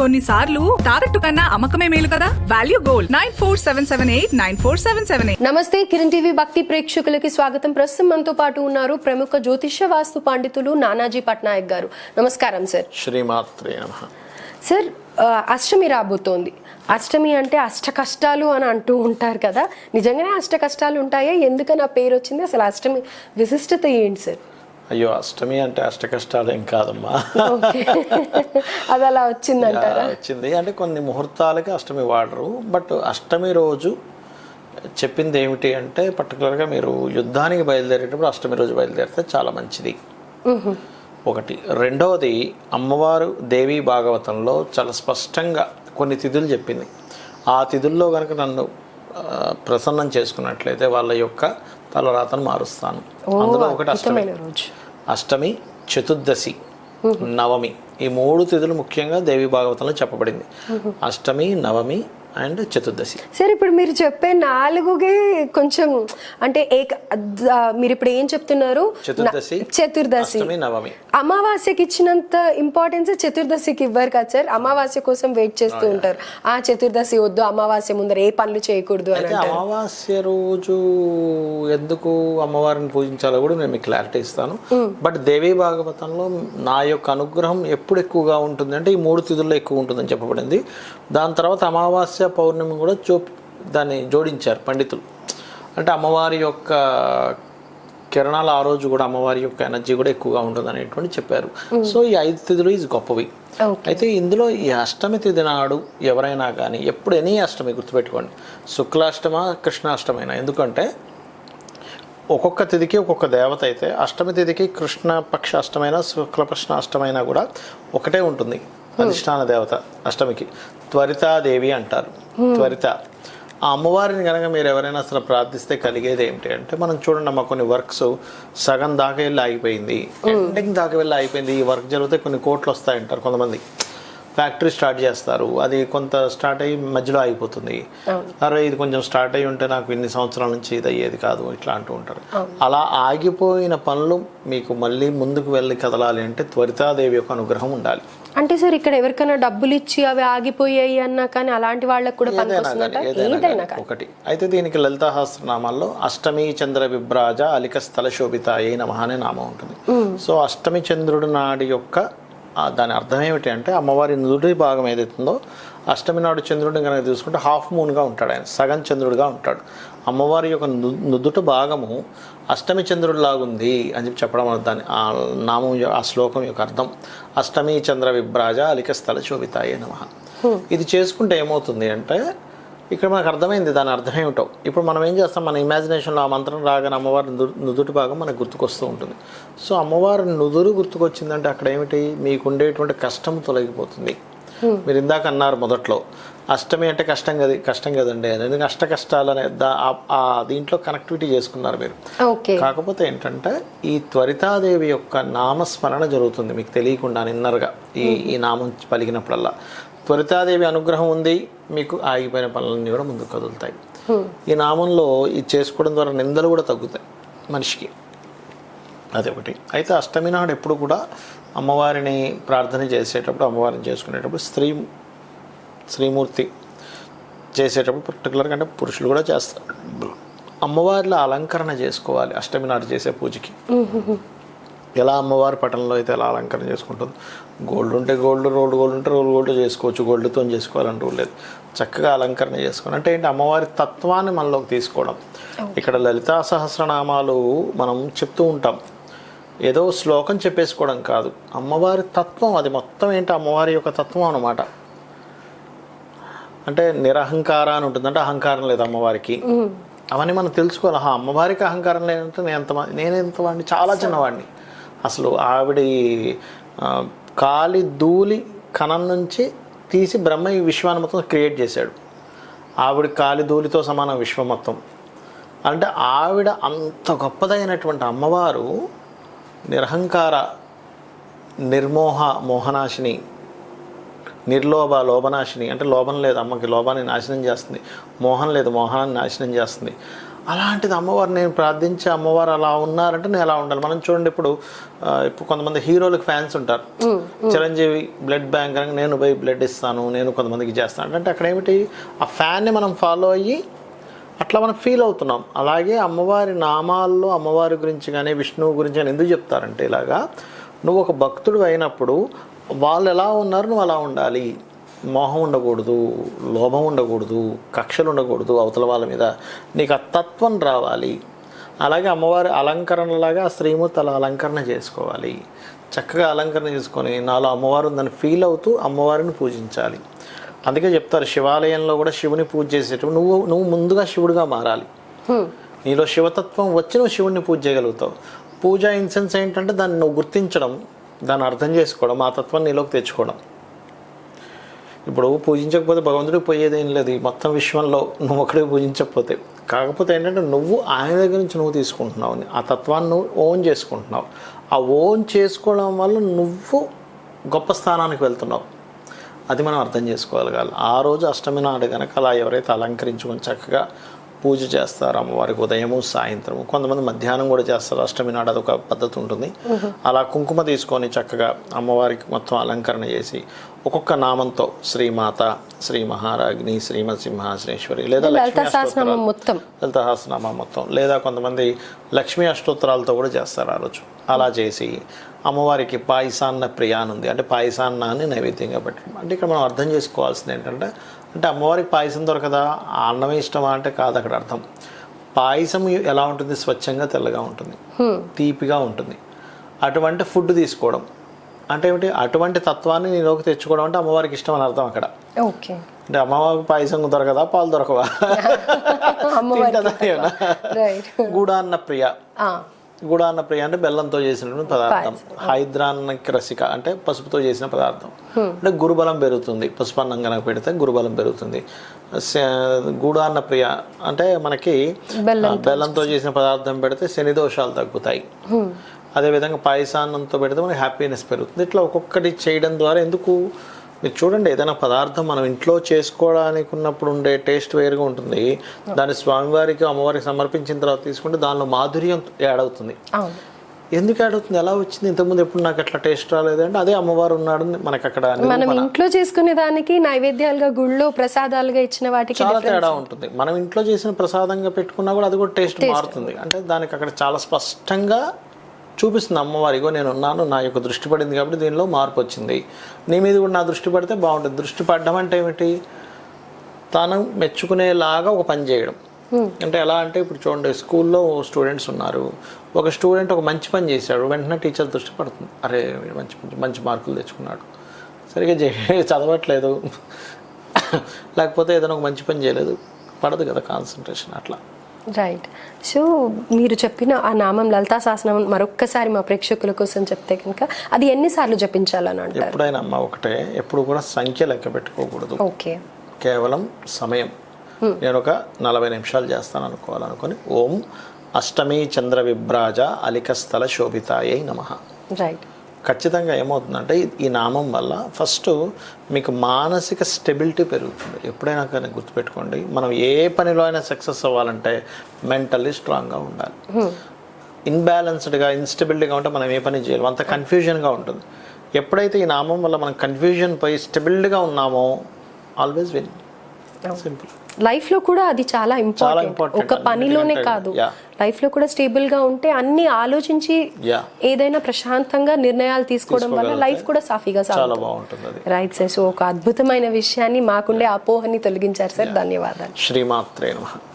కొన్నిసార్లు తాకట్టు కన్నా అమ్మకమే మేలు కదా? Value gold. Nine four seven seven eight nine four seven seven eight. నమస్తే కిరణ్ టీవీ భక్తి ప్రేక్షకులకి స్వాగతం. ప్రస్తుతం మనతో పాటు ఉన్నారు ప్రముఖ జ్యోతిష్య వాస్తు పండితులు నానాజీ పట్నాయక్ గారు. నమస్కారం సార్. శ్రీమాత్రే నమ. సార్ అష్టమి రాబోతోంది. అష్టమి అంటే అష్ట కష్టాలు అని అంటూ ఉంటారు కదా. నిజంగానే అష్ట కష్టాలు ఉంటాయా? ఎందుకని ఆ పేరు వచ్చింది అసలు అష్టమి విశిష్టత ఏంటి సార్? అయ్యో అష్టమి అంటే అష్ట కష్టాలు ఏం కాదమ్మా. అది అలా వచ్చిందంటారా? వచ్చింది. అంటే కొన్ని ముహూర్తాలకి అష్టమి వాడరు. బట్ అష్టమి రోజు చెప్పింది ఏమిటి అంటే పర్టికులర్గా మీరు యుద్ధానికి బయలుదేరేటప్పుడు అష్టమి రోజు బయలుదేరితే చాలా మంచిది. ఒకటి. రెండవది అమ్మవారు దేవి భాగవతంలో చాలా స్పష్టంగా కొన్ని తిథులు చెప్పింది. ఆ తిథుల్లో కనుక నన్ను ప్రసన్నం చేసుకున్నట్లయితే వాళ్ళ యొక్క తలరాతను మారుస్తాను. అందులో ఒకటి అష్టమి. అష్టమి చతుర్దశి నవమి. ఈ మూడు తిథులు ముఖ్యంగా దేవి భాగవతంలో చెప్పబడింది. అష్టమి నవమి అండ్ చతుర్దశి. సార్ ఇప్పుడు మీరు చెప్పే నాలుగుగే కొంచెం అంటే ఏక మీరు ఇప్పుడు ఏం చెప్తున్నారు? చతుర్దశి చతుర్దశి. నవమి. అమావాస్యకి ఇచ్చినంత ఇంపార్టెన్స్ చతుర్దశికి ఇవ్వరు కదా సార్? అమావాస్య కోసం వెయిట్ చేస్తూ ఉంటారు. ఆ చతుర్దశి వద్దు అమావాస్య ముందర ఏ పనులు చేయకూడదు అని అయితే అమావాస్య రోజు ఎందుకు అమ్మవారిని పూజించాలో కూడా నేను మీకు క్లారిటీ ఇస్తాను. బట్ దేవి భాగవతంలో నా యొక్క అనుగ్రహం ఎప్పుడు ఎక్కువగా ఉంటుంది అంటే ఈ మూడు తిథుల్లో ఎక్కువ ఉంటుందని చెప్పబడింది. దాని తర్వాత అమావాస్య పౌర్ణమి కూడా చూ దాన్ని జోడించారు పండితులు. అంటే అమ్మవారి యొక్క కిరణాలు ఆ రోజు కూడా అమ్మవారి యొక్క ఎనర్జీ కూడా ఎక్కువగా ఉంటుంది అనేటువంటి చెప్పారు సో ఈ ఐదు తిథులు ఈజ్ గొప్పవి. అయితే ఇందులో ఈ అష్టమి తిథి నాడు ఎవరైనా కానీ ఎప్పుడు ఎనీ అష్టమి గుర్తుపెట్టుకోండి. శుక్లాష్టమ కృష్ణాష్టమైనా. ఎందుకంటే ఒక్కొక్క తిథికి ఒక్కొక్క దేవత అయితే అష్టమి తిథికి కృష్ణ పక్ష అష్టమైన శుక్లపక్ష అష్టమైనా కూడా ఒకటే ఉంటుంది. అధిష్టాన దేవత అష్టమికి. త్వరితాదేవి అంటారు. త్వరిత. ఆ అమ్మవారిని కనుక మీరు ఎవరైనా అసలు ప్రార్థిస్తే కలిగేది ఏమిటి అంటే మనం చూడండి అమ్మ కొన్ని వర్క్స్ సగం దాకా వెళ్ళి ఆగిపోయింది. ఎండింగ్ దాకా వెళ్ళి ఆగిపోయింది. ఈ వర్క్ జరిగితే కొన్ని కోట్లు వస్తాయంటారు కొంతమంది. ఫ్యాక్టరీ స్టార్ట్ చేస్తారు. అది కొంత స్టార్ట్ అయ్యి మధ్యలో ఆగిపోతుంది. అరే ఇది కొంచెం స్టార్ట్ అయ్యి ఉంటే నాకు ఇన్ని సంవత్సరాల నుంచి ఇది అయ్యేది కాదు ఇట్లా అంటూ ఉంటారు. అలా ఆగిపోయిన పనులు మీకు మళ్ళీ ముందుకు వెళ్ళి కదలాలి అంటే త్వరితాదేవి యొక్క అనుగ్రహం ఉండాలి. అంటే సార్ ఇక్కడ ఎవరికైనా డబ్బులు ఇచ్చి అవి ఆగిపోయాయి అన్నా కానీ అలాంటి వాళ్ళకి కూడా ఏదైనా. ఒకటి. అయితే దీనికి లలితా సహస్రనామాల్లో అష్టమి చంద్ర విభ్రాజ అలిక స్థల శోభిత ఏ నమ అనే నామం ఉంటుంది. సో అష్టమి చంద్రుడు నాడి యొక్క దాని అర్థం ఏమిటి అంటే అమ్మవారి నుదుటి భాగం ఏదైతుందో అష్టమి నాడు చంద్రుడిని కనుక తీసుకుంటే హాఫ్ మూన్గా ఉంటాడు ఆయన సగం చంద్రుడిగా ఉంటాడు. అమ్మవారి యొక్క నుదుట భాగము అష్టమి చంద్రుడి లాగుంది అని చెప్పి చెప్పడం వల్ల దాని ఆ నామం ఆ శ్లోకం యొక్క అర్థం. అష్టమి చంద్ర విభ్రాజ అలిక స్థల శోభితాయే నమ. ఇది చేసుకుంటే ఏమవుతుంది అంటే ఇక్కడ మనకు అర్థమైంది దాని అర్థం ఏమిటో. ఇప్పుడు మనం ఏం చేస్తాం? మన ఇమాజినేషన్లో ఆ మంత్రం రాగానే అమ్మవారి నుదు- నుదుటి భాగం మనకు గుర్తుకొస్తూ ఉంటుంది. సో అమ్మవారి నుదురు గుర్తుకొచ్చిందంటే అక్కడ ఏమిటి? మీకు ఉండేటువంటి కష్టం తొలగిపోతుంది. మీరు ఇందాక అన్నారు మొదట్లో అష్టమి అంటే కష్టం కదా కష్టం కదండి. ఎందుకంటే అష్ట కష్టాలు అనే దా- ఆ- దీంట్లో కనెక్టివిటీ చేసుకున్నారు మీరు. కాకపోతే ఏంటంటే ఈ త్వరితాదేవి యొక్క నామస్మరణ జరుగుతుంది మీకు తెలియకుండా నిన్నరుగా ఈ ఈ నామం పలికినప్పుడల్లా. త్వరితాదేవి అనుగ్రహం ఉంది మీకు ఆగిపోయిన పనులన్నీ కూడా ముందుకు కదులుతాయి. ఈ నామంలో ఇది చేసుకోవడం ద్వారా నిందలు కూడా తగ్గుతాయి మనిషికి. అది ఒకటి అయితే అష్టమి నాడు ఎప్పుడు కూడా అమ్మవారిని ప్రార్థన చేసేటప్పుడు అమ్మవారిని చేసుకునేటప్పుడు స్త్రీ శ్రీమూర్తి చేసేటప్పుడు పర్టికులర్గా అంటే పురుషులు కూడా చేస్తారు. అమ్మవారిలో అలంకరణ చేసుకోవాలి అష్టమి నాడు చేసే పూజకి. ఎలా అమ్మవారి పటంలో అయితే ఎలా అలంకరణ చేసుకుంటుంది? గోల్డ్ ఉంటే గోల్డ్ రోల్డ్ గోల్డ్ ఉంటే రోల్ గోల్డ్ చేసుకోవచ్చు గోల్డ్తో చేసుకోవాలని రూల్ లేదు. చక్కగా అలంకరణ చేసుకోవాలి. అంటే ఏంటి? అమ్మవారి తత్వాన్ని మనలోకి తీసుకోవడం. ఇక్కడ లలితా సహస్రనామాలు మనం చెప్తూ ఉంటాం. ఏదో శ్లోకం చెప్పేసుకోవడం కాదు. అమ్మవారి తత్వం అది మొత్తం ఏంటి? అమ్మవారి యొక్క తత్వం అన్నమాట. అంటే నిరహంకార అని ఉంటుంది అంటే అహంకారం లేదు అమ్మవారికి. అవన్నీ మనం తెలుసుకోవాలి. అమ్మవారికి అహంకారం లేదంటే నేను ఎంత నేను ఎంత వాడిని? చాలా చిన్నవాడిని. అసలు ఆవిడ కాలి దూలి కణం నుంచి తీసి బ్రహ్మ ఈ విశ్వాన్ని మొత్తం క్రియేట్ చేశాడు. ఆవిడ కాలి ధూళితో సమానం విశ్వం మొత్తం. అంటే ఆవిడ అంత గొప్పదైనటువంటి అమ్మవారు నిరహంకార నిర్మోహ మోహనాశిని నిర్లోభ లోభనాశిని అంటే లోభం లేదు అమ్మకి లోభాన్ని నాశనం చేస్తుంది. మోహం లేదు మోహాన్ని నాశనం చేస్తుంది. అలాంటిది అమ్మవారు నేను ప్రార్థించే అమ్మవారు అలా ఉన్నారంటే నేను ఎలా ఉండాలి? మనం చూడండి ఇప్పుడు ఇప్పుడు కొంతమంది హీరోలకు ఫ్యాన్స్ ఉంటారు. చిరంజీవి బ్లడ్ బ్యాంక్ అని నేను పోయి బ్లడ్ ఇస్తాను నేను కొంతమందికి చేస్తాను. అంటే అక్కడ ఏమిటి? ఆ ఫ్యాన్ని మనం ఫాలో అయ్యి అట్లా మనం ఫీల్ అవుతున్నాం. అలాగే అమ్మవారి నామాల్లో అమ్మవారి గురించి కానీ విష్ణువు గురించి కానీ ఎందుకు చెప్తారంటే ఇలాగా నువ్వు ఒక భక్తుడు అయినప్పుడు వాళ్ళు ఎలా ఉన్నారు నువ్వు అలా ఉండాలి. మోహం ఉండకూడదు లోభం ఉండకూడదు కక్షలు ఉండకూడదు అవతల వాళ్ళ మీద. నీకు ఆ తత్వం రావాలి. అలాగే అమ్మవారి అలంకరణలాగా శ్రీమూర్తి అలా అలంకరణ చేసుకోవాలి. చక్కగా అలంకరణ చేసుకొని నాలో అమ్మవారు ఉందని ఫీల్ అవుతూ అమ్మవారిని పూజించాలి. అందుకే చెప్తారు శివాలయంలో కూడా శివుని పూజ చేసేటప్పుడు నువ్వు నువ్వు ముందుగా శివుడిగా మారాలి. నీలో శివతత్వం వచ్చి నువ్వు శివుడిని పూజ చేయగలుగుతావు. పూజ ఇన్సెన్స్ ఏంటంటే దాన్ని నువ్వు గుర్తించడం దాన్ని అర్థం చేసుకోవడం ఆ తత్వాన్ని నీలోకి తెచ్చుకోవడం. ఇప్పుడు పూజించకపోతే భగవంతుడికి పోయేది ఏం లేదు. ఈ మొత్తం విశ్వంలో నువ్వు ఒకడే పూజించకపోతే. కాకపోతే ఏంటంటే నువ్వు ఆయన దగ్గర నుంచి నువ్వు తీసుకుంటున్నావు. ఆ తత్వాన్ని నువ్వు ఓన్ చేసుకుంటున్నావు. ఆ ఓన్ చేసుకోవడం వల్ల నువ్వు గొప్ప స్థానానికి వెళ్తున్నావు. అది మనం అర్థం చేసుకోగలగాలి ఆ రోజు అష్టమి నాడు కనుక అలా ఎవరైతే అలంకరించుకొని చక్కగా పూజ చేస్తారు అమ్మవారికి ఉదయము సాయంత్రము కొంతమంది మధ్యాహ్నం కూడా చేస్తారు. అష్టమి నాడు అదొక పద్ధతి ఉంటుంది. అలా కుంకుమ తీసుకొని చక్కగా అమ్మవారికి మొత్తం అలంకరణ చేసి ఒక్కొక్క నామంతో శ్రీమాత శ్రీ మహారాజ్ని శ్రీమత్ సింహాసనేశ్వరి లేదా లలిత లక్ష్మీ సహస్రనామం అష్టోత్తరాలు. మొత్తం. లలిత సహస్రనామం మొత్తం లేదా కొంతమంది లక్ష్మీ అష్టోత్తరాలతో కూడా చేస్తారు ఆ రోజు. అలా చేసి అమ్మవారికి పాయసాన్న ప్రియ అని ఉంది. అంటే పాయసాన్నాన్ని నైవేద్యంగా పెట్టడం. అంటే ఇక్కడ మనం అర్థం చేసుకోవాల్సింది ఏంటంటే అంటే అమ్మవారికి పాయసం దొరకదా? అన్నమే ఇష్టమా అంటే కాదు అక్కడ అర్థం. పాయసం ఎలా ఉంటుంది? స్వచ్ఛంగా తెల్లగా ఉంటుంది. తీపిగా ఉంటుంది. అటువంటి ఫుడ్ తీసుకోవడం. అంటే ఏమిటి? అటువంటి తత్వాన్ని నీలోకి తెచ్చుకోవడం అంటే అమ్మవారికి ఇష్టం అని అర్థం అక్కడ. ఓకే. అంటే అమ్మవారికి పాయసం దొరకదా? పాలు దొరకవా? గూడాన్న ప్రియ. గూడాన్న ప్రియ అంటే బెల్లంతో చేసినటువంటి పదార్థం. హైద్రాన్న రసిక అంటే పసుపుతో చేసిన పదార్థం. అంటే గురుబలం పెరుగుతుంది. పసుపు అన్నం కనుక పెడితే గురుబలం పెరుగుతుంది. గూడాన్న ప్రియ అంటే మనకి బెల్లంతో చేసిన పదార్థం పెడితే శని దోషాలు తగ్గుతాయి. అదేవిధంగా పాయసాన్నంతో పెడితే మనకి హ్యాపీనెస్ పెరుగుతుంది. ఇట్లా ఒక్కొక్కటి చేయడం ద్వారా ఎందుకు మీరు చూడండి ఏదైనా పదార్థం మనం ఇంట్లో చేసుకోవడానికి ఉన్నప్పుడు ఉండే టేస్ట్ వేరుగా ఉంటుంది. దాన్ని స్వామివారికి అమ్మవారికి సమర్పించిన తర్వాత తీసుకుంటే దానిలో మాధుర్యం యాడ్ అవుతుంది. ఎందుకు యాడ్ అవుతుంది? ఎలా వచ్చింది? ఇంతకుముందు ఎప్పుడు నాకు అట్లా టేస్ట్ రాలేదు అంటే అదే అమ్మవారు ఉన్నాడు మనకి అక్కడ మనం ఇంట్లో చేసుకునే దానికి నైవేద్యాలుగా గుళ్ళో ప్రసాదాలుగా ఇచ్చిన వాటికి చాలా తేడా ఉంటుంది. మనం ఇంట్లో చేసిన ప్రసాదంగా పెట్టుకున్నా కూడా అది కూడా టేస్ట్. మారుతుంది. అంటే దానికి అక్కడ చాలా స్పష్టంగా చూపిస్తుంది అమ్మవారి ఇగో నేను ఉన్నాను నా యొక్క దృష్టి పడింది కాబట్టి దీనిలో మార్పు వచ్చింది. నీ మీద కూడా నా దృష్టి పడితే బాగుంటుంది. దృష్టి పడడం అంటే ఏమిటి? తను మెచ్చుకునేలాగా ఒక పని చేయడం. అంటే ఎలా అంటే ఇప్పుడు చూడండి స్కూల్లో స్టూడెంట్స్ ఉన్నారు. ఒక స్టూడెంట్ ఒక మంచి పని చేశాడు వెంటనే టీచర్ దృష్టి పడుతుంది. అరే మంచి మంచి మార్కులు తెచ్చుకున్నాడు. సరిగ్గా చే- చదవట్లేదు. లేకపోతే ఏదైనా ఒక మంచి పని చేయలేదు. పడదు కదా కాన్సన్ట్రేషన్ అట్లా. రైట్ సో మీరు చెప్పిన ఆ నామం లలితా సహస్రనామం మరొక్కసారి మా ప్రేక్షకుల కోసం చెప్తే కనుక అది ఎన్నిసార్లు జపించాలని అంటారు? ఎప్పుడైనా అమ్మ ఒకటే ఎప్పుడు కూడా సంఖ్య లెక్క పెట్టుకోకూడదు. ఓకే కేవలం సమయం. నేను ఒక నలభై నిమిషాలు చేస్తాను అనుకోవాలనుకొని ఓం అష్టమి చంద్ర విభ్రాజ అలికస్థల శోభితాయై నమ. రైట్ ఖచ్చితంగా ఏమవుతుందంటే ఈ- నామం వల్ల ఫస్ట్ మీకు మానసిక స్టెబిలిటీ పెరుగుతుంది. ఎప్పుడైనా కానీ గుర్తుపెట్టుకోండి మనం ఏ పనిలో అయినా సక్సెస్ అవ్వాలంటే మెంటల్లీ స్ట్రాంగ్గా ఉండాలి. ఇన్బ్యాలెన్స్డ్గా ఇన్స్టెబిలిటీగా ఉంటే మనం ఏ పని చేయలేము అంత కన్ఫ్యూజన్గా ఉంటుంది. ఎప్పుడైతే ఈ నామం వల్ల మనం కన్ఫ్యూజన్ పోయి స్టెబిలిటీగా ఉన్నామో ఆల్వేస్ విన్. సింపుల్. లైఫ్లో కూడా అది చాలా ఇంపార్టెంట్ ఒక. పనిలోనే కాదు. లైఫ్లో కూడా స్టేబుల్గా ఉంటే అన్ని ఆలోచించి ఏదైనా ప్రశాంతంగా నిర్ణయాలు తీసుకోవడం వల్ల లైఫ్ కూడా సాఫీగా సాగుతుంది. రైట్ సార్ సో ఒక అద్భుతమైన విషయాన్ని మాకుండే అపోహని తొలగించారు సార్ ధన్యవాదాలు. శ్రీమాత్రే నమః.